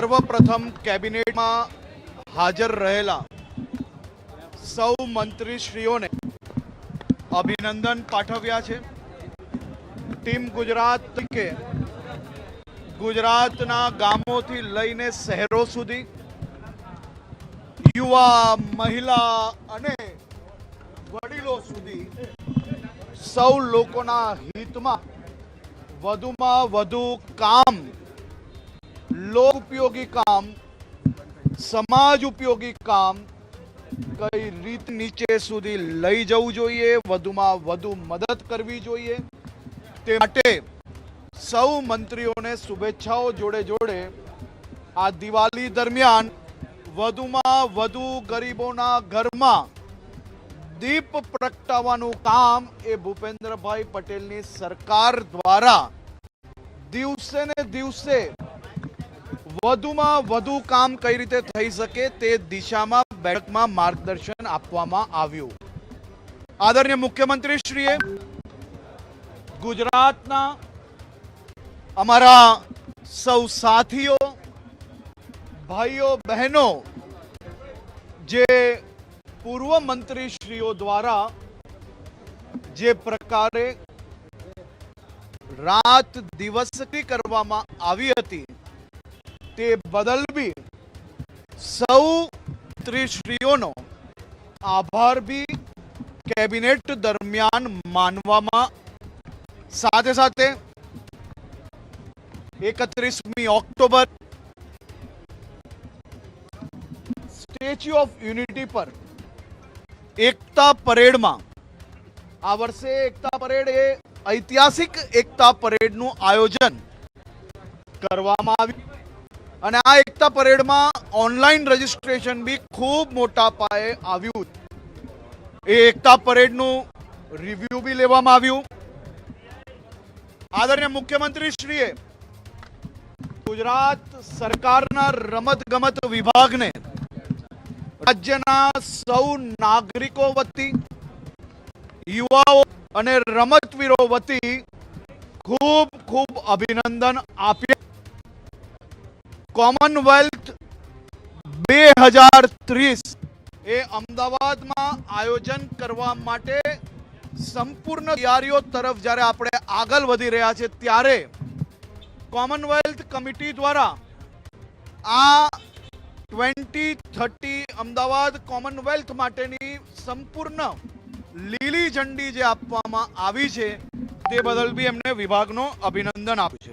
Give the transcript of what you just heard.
સર્વપ્રથમ કેબિનેટમાં હાજર રહેલા સૌ મંત્રીશ્રીઓને અભિનંદન પાઠવ્યા છે. ટીમ ગુજરાત કે ગુજરાતના ગામોથી લઈને શહેરો સુધી યુવા, મહિલા અને વડીલો સુધી સૌ લોકોના હિતમાં વધુમાં વધુ કામ લોક ઉપયોગી કામ સમાજ ઉપયોગી કામ કઈ રીત નીચે સુધી લઈ જવું જોઈએ વધુમાં વધુ મદદ કરવી જોઈએ તે માટે સૌ મંત્રીઓને શુભેચ્છાઓ જોડે જોડે આ દિવાળી દરમિયાન વધુમાં વધુ ગરીબોના ઘરમાં દીપ પ્રગટાવવાનું કામ એ ભૂપેન્દ્રભાઈ પટેલની સરકાર દ્વારા દિવસે ને દિવસે વધુમાં વધુ કામ કઈ રીતે થઈ શકે તે દિશામાં બેઠકમાં માર્ગદર્શન આપવામાં આવ્યું. આદરણીય મુખ્યમંત્રી શ્રીએ ગુજરાતના અમારા સૌ સાથીઓ, ભાઈઓ, બહેનો, જે પૂર્વ મંત્રીશ્રીઓ દ્વારા જે પ્રકારે રાત દિવસ કરવામાં આવી હતી તે બદલ બી સૌ ત્રિશ્રીઓનો આભાર બી કેબિનેટ દરમિયાન માનવામાં સાથે સાથે એકત્રીસમી ઓક્ટોબર સ્ટેચ્યુ ઓફ યુનિટી પર એકતા પરેડમાં આ વર્ષે એકતા પરેડ એ ઐતિહાસિક એકતા પરેડનું આયોજન કરવામાં આવ્યું. અને આ એકતા પરેડમાં ઓનલાઈન રજીસ્ટ્રેશન બી ખૂબ મોટા પાયે આવ્યું એ એકતા પરેડનું રિવ્યુ બી લેવામાં આવ્યું. આદરણીય મુખ્યમંત્રી ગુજરાત સરકારના રમત ગમત વિભાગને રાજ્યના સૌ નાગરિકો વતી, યુવાઓ અને રમતવીરો વતી ખૂબ ખૂબ અભિનંદન આપ્યા. કોમનવેલ્થ બે હજાર ત્રીસ એ અમદાવાદમાં આયોજન કરવા માટે સંપૂર્ણ તૈયારીઓ તરફ જ્યારે આપણે આગળ વધી રહ્યા છે ત્યારે કોમનવેલ્થ કમિટી દ્વારા આ ટ્વેન્ટી થર્ટી અમદાવાદ કોમનવેલ્થ માટેની સંપૂર્ણ લીલી ઝંડી જે આપવામાં આવી છે તે બદલ બી એમને વિભાગનો અભિનંદન આપ્યું છે.